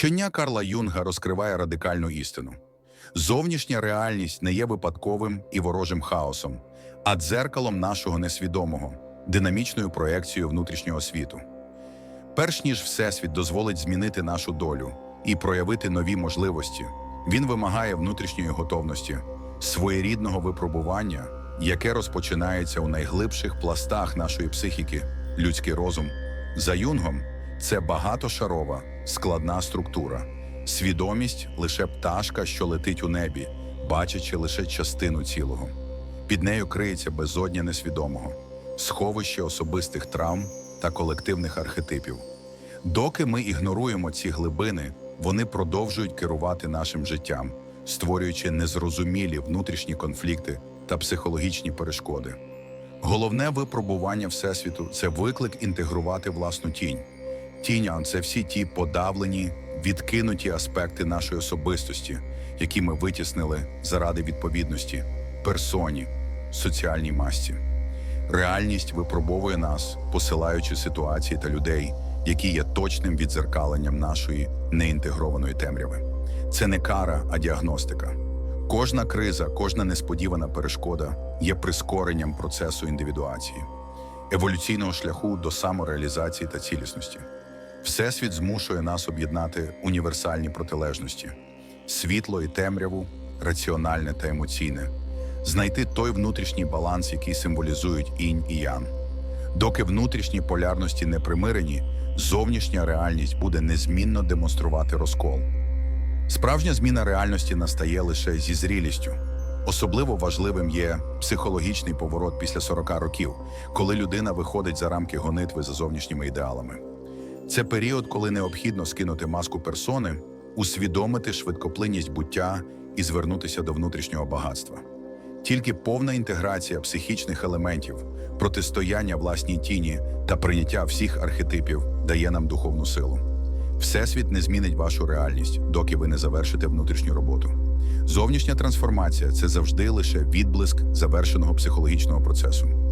Вчення Карла Юнга розкриває радикальну істину. Зовнішня реальність не є випадковим і ворожим хаосом, а дзеркалом нашого несвідомого, динамічною проекцією внутрішнього світу. Перш ніж Всесвіт дозволить змінити нашу долю і проявити нові можливості, він вимагає внутрішньої готовності, своєрідного випробування, яке розпочинається у найглибших пластах нашої психіки, людський розум. За Юнгом це багатошарова, складна структура, свідомість лише пташка, що летить у небі, бачачи лише частину цілого. Під нею криється безодня несвідомого, сховище особистих травм та колективних архетипів. Доки ми ігноруємо ці глибини, вони продовжують керувати нашим життям, створюючи незрозумілі внутрішні конфлікти та психологічні перешкоди. Головне випробування Всесвіту це виклик інтегрувати власну тінь. Тінь це всі ті подавлені, відкинуті аспекти нашої особистості, які ми витіснили заради відповідності, персоні, соціальній масті. Реальність випробовує нас, посилаючи ситуації та людей, які є точним відзеркаленням нашої неінтегрованої темряви. Це не кара, а діагностика. Кожна криза, кожна несподівана перешкода є прискоренням процесу індивідуації, еволюційного шляху до самореалізації та цілісності. Всесвіт змушує нас об'єднати універсальні протилежності: світло і темряву, раціональне та емоційне, знайти той внутрішній баланс, який символізують інь і ян. Доки внутрішні полярності не примирені, зовнішня реальність буде незмінно демонструвати розкол. Справжня зміна реальності настає лише зі зрілістю. Особливо важливим є психологічний поворот після 40 років, коли людина виходить за рамки гонитви за зовнішніми ідеалами. Це період, коли необхідно скинути маску персони, усвідомити швидкоплинність буття і звернутися до внутрішнього багатства. Тільки повна інтеграція психічних елементів, протистояння власній тіні та прийняття всіх архетипів дає нам духовну силу. Всесвіт не змінить вашу реальність, доки ви не завершите внутрішню роботу. Зовнішня трансформація це завжди лише відблиск завершеного психологічного процесу.